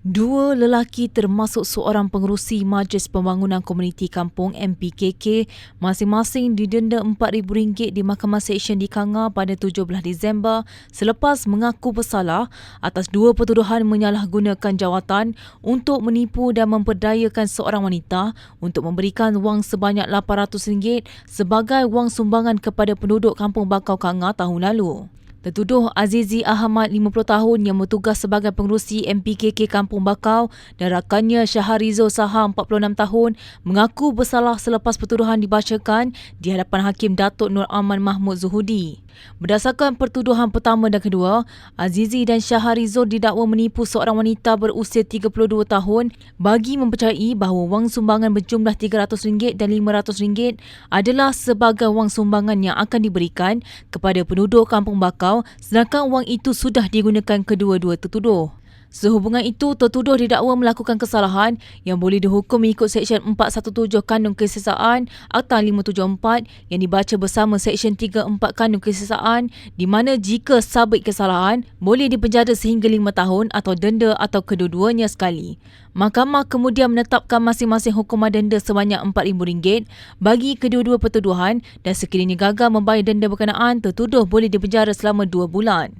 Dua lelaki termasuk seorang pengerusi Majlis Pembangunan Komuniti Kampung MPKK masing-masing didenda RM4,000 di Mahkamah Seksyen di Kanga pada 17 Disember selepas mengaku bersalah atas dua pertuduhan menyalahgunakan jawatan untuk menipu dan memperdayakan seorang wanita untuk memberikan wang sebanyak RM800 sebagai wang sumbangan kepada penduduk Kampung Bakau Kanga tahun lalu. Tertuduh Azizi Ahmad 50 tahun yang bertugas sebagai pengurusi MPKK Kampung Bakau dan rakannya Syaharizo Saha 46 tahun mengaku bersalah selepas pertuduhan dibacakan di hadapan Hakim Datuk Nur Aman Mahmud Zuhudi. Berdasarkan pertuduhan pertama dan kedua, Azizi dan Syaharizo didakwa menipu seorang wanita berusia 32 tahun bagi mempercayai bahawa wang sumbangan berjumlah RM300 dan RM500 adalah sebagai wang sumbangan yang akan diberikan kepada penduduk Kampung Bakau sedangkan wang itu sudah digunakan kedua-dua tertuduh. Sehubungan itu, tertuduh didakwa melakukan kesalahan yang boleh dihukum mengikut Seksyen 417 Kandung Kesesaan Akta 574 yang dibaca bersama Seksyen 34 Kandung Kesesaan di mana jika sabit kesalahan boleh dipenjara sehingga 5 tahun atau denda atau kedua-duanya sekali. Mahkamah kemudian menetapkan masing-masing hukuman denda sebanyak RM4,000 bagi kedua-dua pertuduhan dan sekiranya gagal membayar denda berkenaan, tertuduh boleh dipenjara selama 2 bulan.